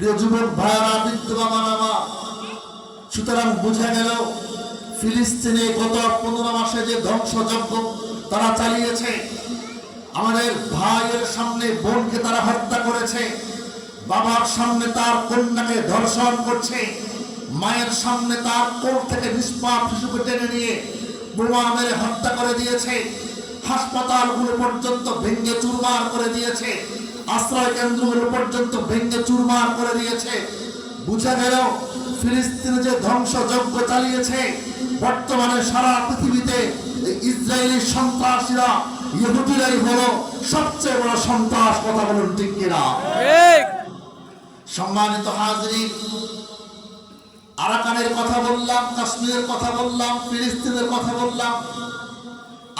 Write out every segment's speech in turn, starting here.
প্রিয় যুবক ভাইয়ারা বাবা নামা সুতরাং বোঝা গেল, ফিলিস্তিনে গত পনেরো মাসে যে ধ্বংসযজ্ঞ তারা চালিয়েছে, আমাদের ভাইয়ের সামনে বোনকে তারা হত্যা করেছে, বাবার সামনে তার কন্যাকে ধর্ষণ করছে, মায়ের সামনে তার কোল থেকে নিষ্পাপ শিশুকে টেনে নিয়ে বোমা মেরে হত্যা করে দিয়েছে, হাসপাতালগুলো পর্যন্ত ভেঙ্গে চুরমার করে দিয়েছে আশ্রয় কেন্দ্রগুলো পর্যন্ত ভেঙ্গে চুরমার করে দিয়েছে। বুঝা গেল ফিলিস্তিনে যে ধ্বংসযজ্ঞ চালিয়েছে বর্তমানে সারা পৃথিবীতে ইসরায়েলি সন্ত্রাসীরা ইহুদিরাই হলো সবচেয়ে বড় সন্ত্রাস কথা বলুন ঠিক কিনা? ঠিক। সম্মানিত হাজরিন আরাকানের কথা বললাম কাশ্মীরের কথা বললাম ফিলিস্তিনের কথা বললাম।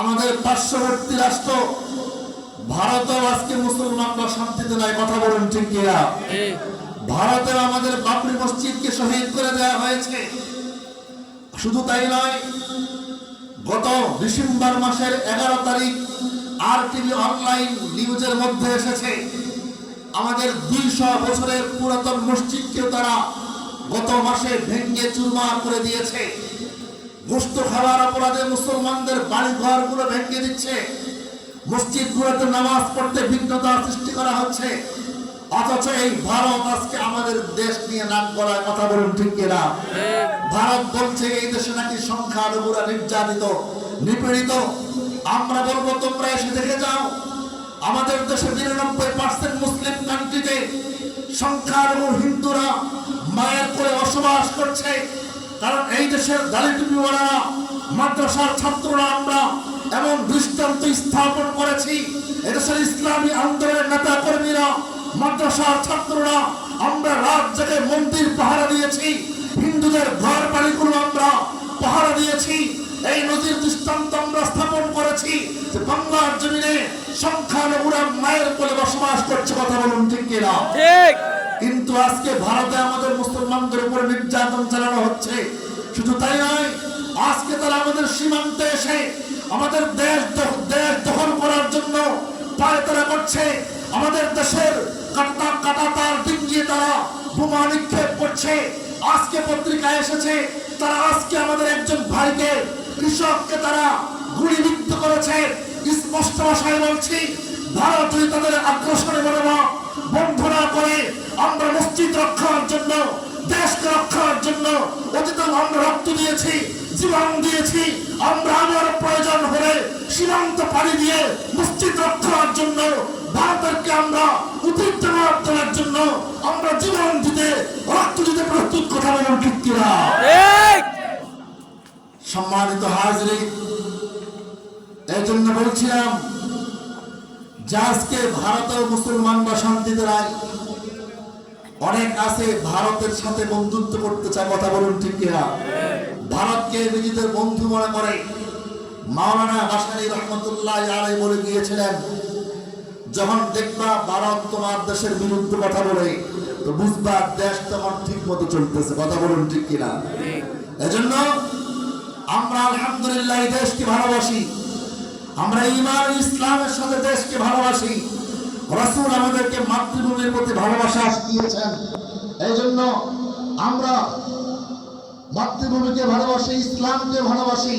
আমাদের পার্শ্ববর্তী রাষ্ট্র ভারতেও আজকে মুসলমানরা শান্তিতে নাই কথা বলুন ঠিক কিনা? ভারতেও আমাদের বাবরি মসজিদকে শহীদ করে দেওয়া হয়েছে। শুধু তাই নয় গত ডিসেম্বর মাসের এগারো তারিখ আর টিভি অনলাইন নিউজের মধ্যে এসেছে আমাদের দুইশো বছরের পুরাতন মসজিদকে তারা গত মাসে ভেঙ্গে চুরমার করে দিয়েছে। গোস্ত খাওয়ার অপরাধে মুসলমানদের বাড়ি ঘরগুলো ভেঙে দিচ্ছে। মসজিদগুলোতে নামাজ পড়তে ভিন্নতা সৃষ্টি করা হচ্ছে। অথচ এই ভারত আজকে আমাদের দেশ নিয়ে নাম করার কথা বলুন ঠিক কিনা? ভারত বলছে এই দেশে নাকি সংখ্যালঘুরা নির্যাতিত, নিপীড়িত। আমরা বলব, তোমরা এসে দেখে যাও। আমাদের দেশে নিরানব্বই পার্সেন্ট মুসলিম কান্ট্রিতে সংখ্যালঘু হিন্দুরা মায়ের করে বসবাস করছে। কারণ এই দেশের দালিটুপিওয়ালারা মাদ্রাসার ছাত্ররা আমরা এমন দৃষ্টান্ত স্থাপন করেছি। এদেশের ইসলামী আন্দোলনের নেতা কর্মীরা মাদ্রাসার ছাত্ররা আমরা রাত জেগে মন্দির পাহারা দিয়েছি। হিন্দুদের ঘর বাড়িগুলো আমরা পাহারা দিয়েছি। এই নদীর দৃষ্টান্ত আমরা স্থাপন করেছি যে বাংলার জমিনে সংখ্যালঘুরা মায়ের কোলে বসবাস করছে কথা বলুন ঠিক কিনা? ঠিক। কিন্তু আজকে ভারতে আমাদের মুসলমানদের উপর নির্যাতন চালানো হচ্ছে। শুধু তাই নয় আজকে তারা আমাদের সীমান্তে এসে আমাদের দেশ দেশ দখল করার জন্য পায়তারা করছে। আমাদের দেশের কাটা কাটা তার ডিঙ্গিয়ে তারা বোমা নিক্ষেপ করছে। আজকে পত্রিকায় এসেছে, তারা আজকে আমাদের একজন ভাইকে, কৃষককে তারা গুলিবিদ্ধ করেছে। স্পষ্ট ভাষায় বলছি, ভারত যদি তাদের আগ্রাসনে মনোভাব বন্ধ না করে, আমরা মসজিদ রক্ষার জন্য, দেশকে রক্ষার জন্য অতীত আমরা রক্ত দিয়েছি, জীবন দিয়েছি আমরা আবার প্রয়োজন হলে সীমান্ত পাড়ি দিয়ে মসজিদ রক্ষার জন্য ভারতেরকে আমরা উদ্বৃত্ত দেওয়ার জন্য আমরা জীবন দিতে রক্ত দিতে প্রস্তুত কথা বলুন ঠিক সম্মানিত হাজরি এই জন্য বলছিলাম যে আজকে ভারত ভারতেও মুসলমানরা শান্তিতে নাই অনেক আছে ভারতের সাথে বন্ধুত্ব করতে চায়, কথা বলুন ঠিক কিনা? ভারতকে নিজেদের বন্ধু মনে করে। মাওলানা বাসানি রহমতুল্লাহ আলাই বলে গিয়েছিলেন, যখন দেখবা ভারত তোমার দেশের বিরুদ্ধে কথা বলে, তো বুঝবা দেশ তোমার ঠিক মতো চলতেছে। কথা বলুন ঠিক কিনা? এজন্য আমরা আলহামদুলিল্লাহ দেশকে ভালোবাসি। আমরা ইমান ইসলামের সাথে দেশকে ভালোবাসি। রসুল আমাদেরকে মাতৃভূমির প্রতি ভালোবাসা দিয়েছেন এই জন্য আমরা মাতৃভূমিকে ভালোবাসি, ইসলামকে ভালোবাসি।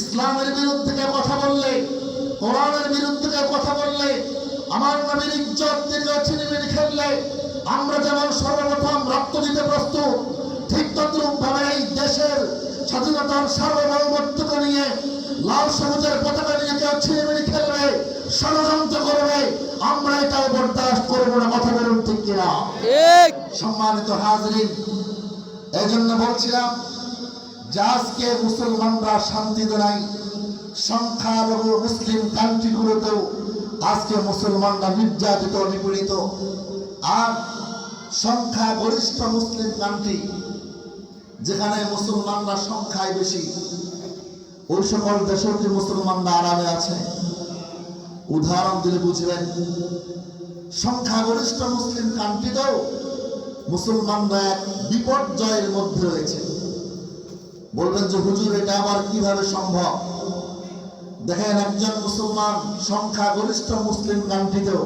ইসলামের বিরুদ্ধে কথা বললে, কোরআনের বিরুদ্ধে কথা বললে, আমার নবীর ইজ্জত ছিনিমিনি খেললে, আমরা যেমন সর্বপ্রথম রক্ত দিতে প্রস্তুত, ঠিক তদ্রুপ এই দেশের স্বাধীনতার সার্বভৌমত্বকে নিয়ে লাল সবুজের পতাকা নিয়ে কেউ ছিনিমিনি খেলবে ষড়যন্ত্র করবে আমরা এটাও বরদাস্ত করব না কথা বলুন ঠিক কিনা? সম্মানিত হাজরিন এই জন্য বলছিলাম যে আজকে মুসলমানরা শান্তিতে নাই সংখ্যালঘু মুসলিম কান্ট্রিগুলোতেও আজকে মুসলমানরা নির্যাতিত নিপীড়িত। আর সংখ্যা গরিষ্ঠ মুসলিম কান্ট্রি যেখানে মুসলমানরা সংখ্যায় বেশি ওই সকল দেশেও যে মুসলমানরা আরামে আছে? উদাহরণ দিলে বুঝবেন। সংখ্যাগরিষ্ঠ মুসলিম কান্ট্রিতেও মুসলমানরা এক বিপর্যয়ের মধ্যে রয়েছে। বলবেন যে, হুজুর, এটা আবার কীভাবে সম্ভব? দেখেন, একজন মুসলমান সংখ্যাগরিষ্ঠ মুসলিম কান্ট্রিতেও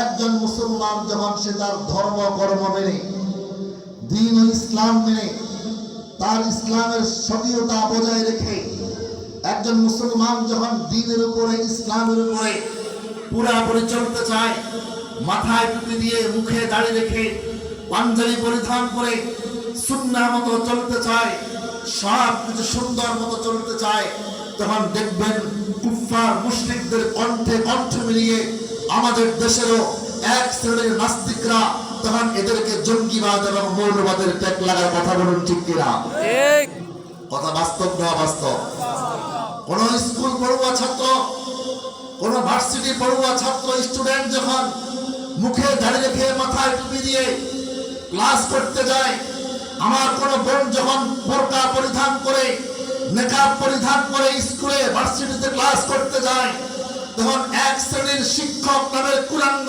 একজন মুসলমান যখন সে তার ধর্ম, কর্ম মেনে, দিন ইসলাম মেনে, তার ইসলামের সক্রিয়তা বজায় রেখে একজন মুসলমান যখন দিনের উপরে, ইসলামের উপরে পুরাপুরি চলতে চায়, মাথায় টুপি দিয়ে মুখে দাড়ি রেখে পাঞ্জাবি পরিধান করে সুন্না মতো চলতে চায়, সব কিছু সুন্দর মতো চলতে চায়, তখন দেখবেন কুফার মুসলিকদের কণ্ঠে কণ্ঠ মিলিয়ে আমাদের দেশেরও এক শ্রেণির নাস্তিকরা তখন এদেরকে জঙ্গিবাদ এবং মৌলবাদের ট্যাগ লাগার কথা বলুন ঠিক কিনা? কথা বাস্তব না বাস্তব? কোন স্কুল পড়ুয়া ছাত্র, কোন ভার্সিটি পড়ুয়া ছাত্র স্টুডেন্ট যখন মুখে দাড়ি রেখে মাথায় টুপি দিয়ে ক্লাস করতে যায়, আমার কোন বোন যখন বোরকা পরিধান করে মেকআপ পরিধান করে স্কুলে, ভার্সিটিতে ক্লাস করতে যায়, তখন এক শ্রেণির শিক্ষক নামের কুলাঙ্গ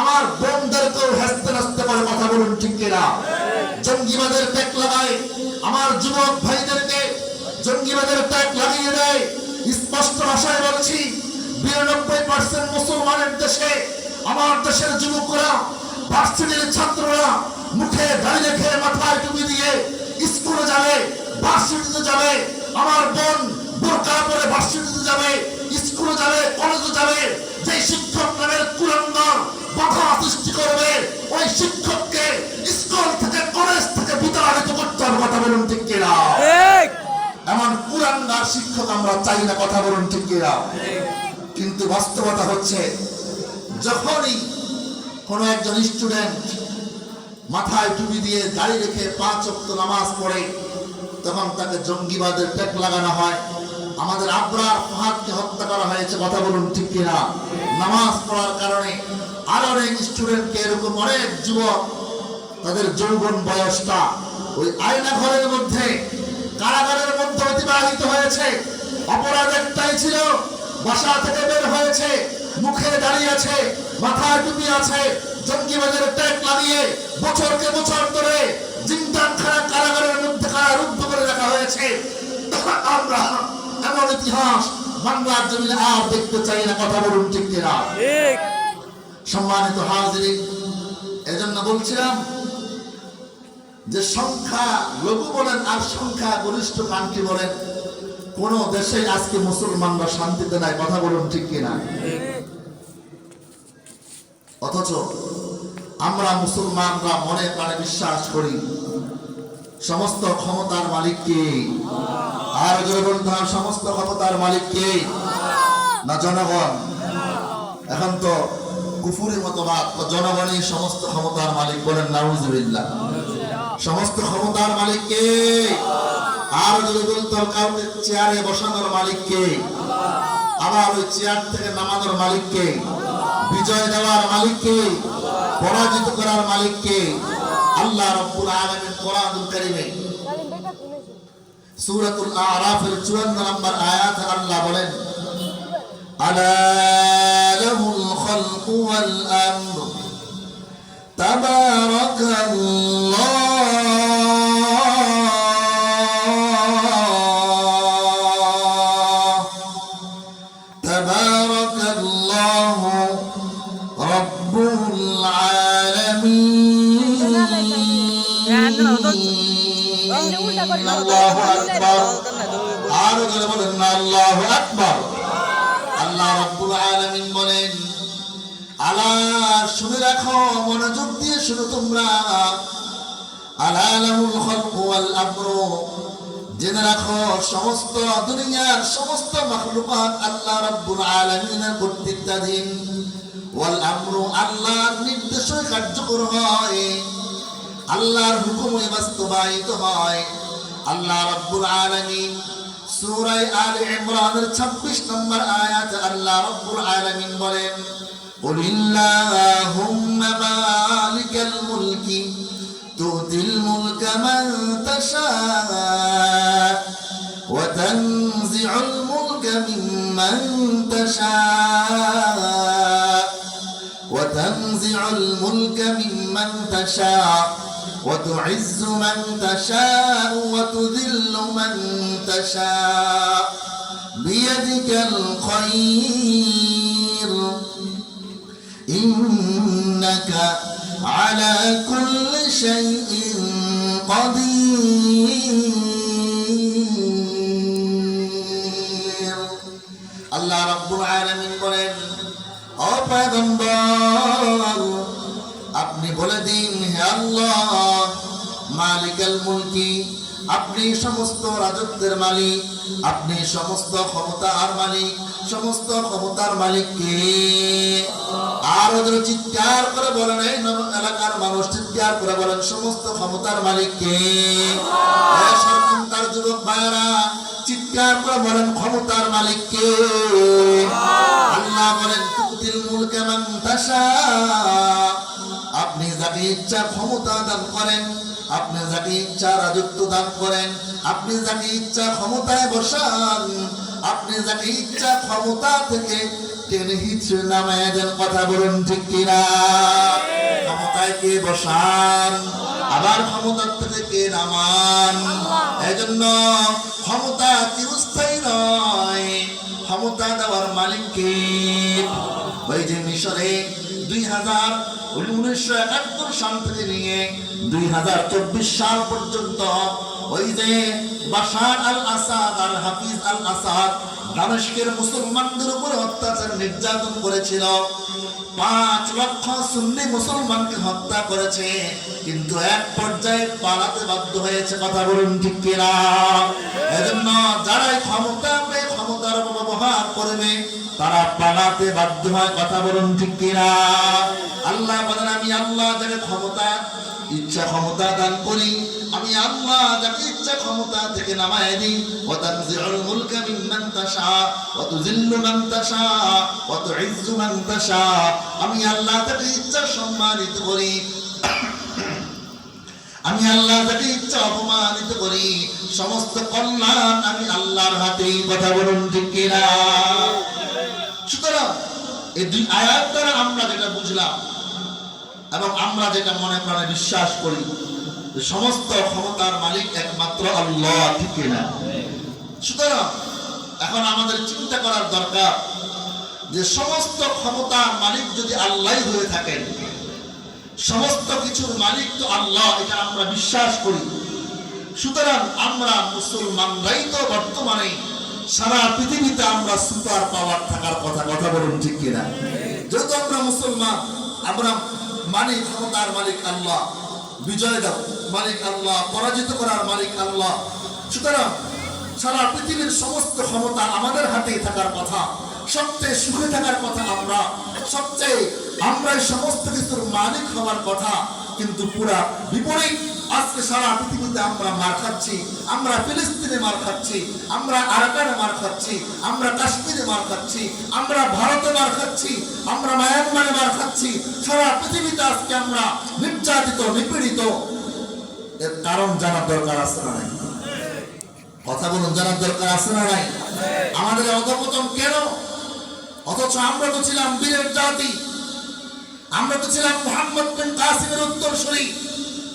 আমার বোনদেরকেও হেসতে নাচতে পারে, কথা বলুন ঠিক কিনা? জঙ্গিবাদের ট্যাগ লাগায় আমার যুবক ভাইদেরকে জঙ্গিবাদের ট্যাগ লাগিয়ে দেয়। স্পষ্ট ভাষায় বলছি, বিরানব্বই পার্সেন্ট মুসলমানের দেশে, আমার দেশের যুবকরা ভার্সিটির ছাত্ররা মুখে দাঁড়িয়ে রেখে মাথায় টুপি দিয়ে স্কুলে যাবে ভার্সিটিতে যাবে। আমার কুরাঙ্গার শিক্ষক, আমরা চাই না কথা বলুন ঠিক কিনা? কিন্তু বাস্তবতা হচ্ছে, যখনই কোনো একজন স্টুডেন্ট মাথায় টুপি দিয়ে দাড়ি রেখে পাঁচ অক্ত নামাজ পড়ে, তখন তাকে জঙ্গিবাদের ট্যাগ লাগানো হয়। আমাদের আবরার ফাহাদকে হত্যা করা হয়েছে, কথা বলুন ঠিক কিনা? নামাজ পড়ার কারণে আরও অনেক স্টুডেন্টকে এরকম অনেক যুবক, তাদের যৌবন বয়সটা ওই আয়না ঘরের মধ্যে কারাগারের মধ্যে অতিবাহিত হয়েছে। অপরাধ একটাই ছিল বাসা থেকে বের হয়েছে মুখে দাঁড়িয়ে আছে মাথায় টুপি আছে জঙ্গিবাজের ট্যাগ লাগিয়ে বছরকে বছর ধরে জিন্দানখানা কারাগারের মধ্যে কারারুদ্ধ করে রাখা হয়েছে। আমরা এমন ইতিহাস বাংলার জমিনে আর দেখতে চাই না কথা বলুন ঠিক কিনা? সম্মানিত হাজিরিন এজন্য বলছিলাম যে সংখ্যা লঘু বলেন আর সংখ্যা গরিষ্ঠ কান্ট্রি বলেন, কোন দেশে আজকে মুসলমানরা শান্তিতে নাই, কথা বলুন ঠিক কিনা? অথচ আমরা মুসলমানরা মনে প্রাণে বিশ্বাস করি, সমস্ত ক্ষমতার মালিক কে? আর হবে সমস্ত ক্ষমতার মালিক কে? না জনগণ? এখন তো কুফুরি মতবাদ জনগণই সমস্ত ক্ষমতার মালিক বলেন, নাউজুবিল্লাহ। সমস্ত ক্ষমতার মালিক কে আর যদি বলতাম কাউকে চেয়ারে বসানোর মালিক কে আবার ওই চেয়ার থেকে নামানোর মালিক কে বিজয় দেওয়ার মালিক কে পরাজিত করার মালিক কে আল্লাহ রব্বুল আলামিন কোরআনুল কারীমে সূরাতুল আরাফের 54 নম্বর আয়াত আল্লাহ বলেন, আলা লাহুল খালকু ওয়াল আমর তাবা আল্লাহ রাব্বুল আলামিন বলেন, আলা, শুনে রাখো, মনোযোগ দিয়ে শুনো তোমরা। আলা লাহুল খালকু ওয়াল আমরু। জেনে রাখো, সমস্ত দুনিয়ার সমস্ত মাখলুকাত আল্লাহ রাব্বুল আলামিনের কর্তৃত্বাধীন। ওয়াল আমরু, আল্লাহর নির্দেশে কার্যকর হয়। আল্লাহর হুকুমে বাস্তবায়িত হয়। আল্লাহ রাব্বুল আলামিন সূরা আলে ইমরানের 26 নম্বর আয়াতে আল্লাহ রাব্বুল আলামিন বলেন قل اللهم مالك الملك تؤتي الملك من تشاء وتنزع الملك ممن تشاء وتنزع الملك ممن تشاء وتعز من تشاء وتذل من تشاء بيدك الخير إنك على كل شيء قدير الله رب العالمين قرآن أو বলে দিন, হে আল্লাহ মালিকাল মুলকি, আপনি সমস্ত রাজত্বের মালিক, আপনি সমস্ত ক্ষমতার মালিক, সমস্ত ক্ষমতার মালিক কে আর ওদের চিৎকার করে বলেন, এই এলাকার মানুষ চিৎকার করে বলেন, সমস্ত ক্ষমতার মালিক কে তার যুবক ভাইয়েরা, চিৎকার করে বলেন, ক্ষমতার মালিক কে আল্লাহ বলেন, তুতিল মুলকে মান তাশা। আপনি যাকে ইচ্ছা ক্ষমতা দান করেন, আপনি যাকে ইচ্ছা রাজত্ব দান করেন, আপনি যাকে ইচ্ছা ক্ষমতায় বসান, আপনি যাকে ইচ্ছা ক্ষমতা থেকে টেনে হিচড়ে নামায় দেন, কথা বলুন ঠিক কিনা? ক্ষমতায় কে বসান? আবার ক্ষমতার থেকে কে নামান? এই জন্য ক্ষমতা চিরস্থায়ী নয়, ক্ষমতা দেওয়ার মালিক কে? ওই যে মিশরে দুই হাজার উনিশশো একাত্তর সাল থেকে নিয়ে দুই হাজার চব্বিশ সাল পর্যন্ত ওই যে বাশার আল আসাদ আর হাফিজ আল আসাদ দামেস্কের মুসলমানদের উপরে অত্যাচার নির্যাতন করেছিল। পাঁচ লক্ষ সুন্নি মুসলমানকে হত্যা করেছে। কিন্তু এক পর্যায়ে পালাতে বাধ্য হয়েছে, কথা বলুন ঠিক কিনা? এজন্য যারাই ক্ষমতা পেয়ে ক্ষমতার ব্যবহার করবে, তারা পালাতে বাধ্য হয়, কথা বলুন ঠিক কিনা? আল্লাহ বলেন, আমি আল্লাহ যাকে ক্ষমতা ইচ্ছা ক্ষমতা দান করি। আমি আল্লাহ যাকে ইচ্ছা ক্ষমতা থেকে নামায় দিই। ওয়া তানজিউল মুলকা মিম্মান তাশা ওয়া তুযিল্লু মান তাশা ওয়া তুইজ্জু মান তাশা। আমি আল্লাহ যাকে ইচ্ছা সম্মানিত করি। আমি আল্লাহ যাকে ইচ্ছা অপমানিত করি। সমস্ত কল্যাণ আমি আল্লাহর হাতেই কথা বলুন, ঠিক কিনা? সুতরাং এই দুই আয়াত দ্বারা আমরা যেটা বুঝলাম এবং আমরা যেটা মনে প্রাণে বিশ্বাস করি সমস্ত ক্ষমতার মালিক একমাত্র আল্লাহ, ঠিক কিনা সুতরাং এখন আমাদের চিন্তা করার দরকার যে সমস্ত ক্ষমতার মালিক যদি আল্লাহ হয়ে থাকেন, সমস্ত কিছুর মালিক তো আল্লাহ, এটা আমরা বিশ্বাস করি। সুতরাং আমরা মুসলমানরাই তো বর্তমানে সারা পৃথিবীতে আমরা সুপার পাওয়ার থাকার কথা কথা বলুন ঠিক কিনা যেহেতু আমরা মুসলমান, আমরা মানি ক্ষমতার মালিক আল্লাহ। বিজয় দাও, মালিক আল্লাহ। পরাজিত করার মালিক আল্লাহ। সুতরাং সারা পৃথিবীর সমস্ত ক্ষমতা আমাদের হাতেই থাকার কথা, সবচেয়ে সুখে থাকার কথা আমরা, সবচেয়ে আমরাই সমস্ত কিছুর মালিক হওয়ার কথা, কিন্তু পুরা বিপরীত আজকে সারা পৃথিবীতে আমরা মার খাচ্ছি, আমরা ফিলিস্তিনে মার খাচ্ছি, আমরা আরাকানে মার খাচ্ছি, আমরা কাশ্মীরে মার খাচ্ছি, আমরা ভারতে মার খাচ্ছি, আমরা মায়ানমারে মার খাচ্ছি, সারা পৃথিবীতে আজকে আমরা নির্যাতিত, নিপীড়িত। এর কারণ জানার দরকার আছে না নাই? কথা বলুন, জানার দরকার আছে না নাই? আমাদের অধপতন কেন? অথচ আমরা তো ছিলাম বীরের জাতি। আমরা তো ছিলাম মোহাম্মদ বিন কাসিমের উত্তরসূরি।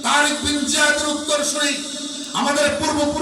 তারিক বিন জিয়াদের উত্তরসূরি আমাদের পূর্ব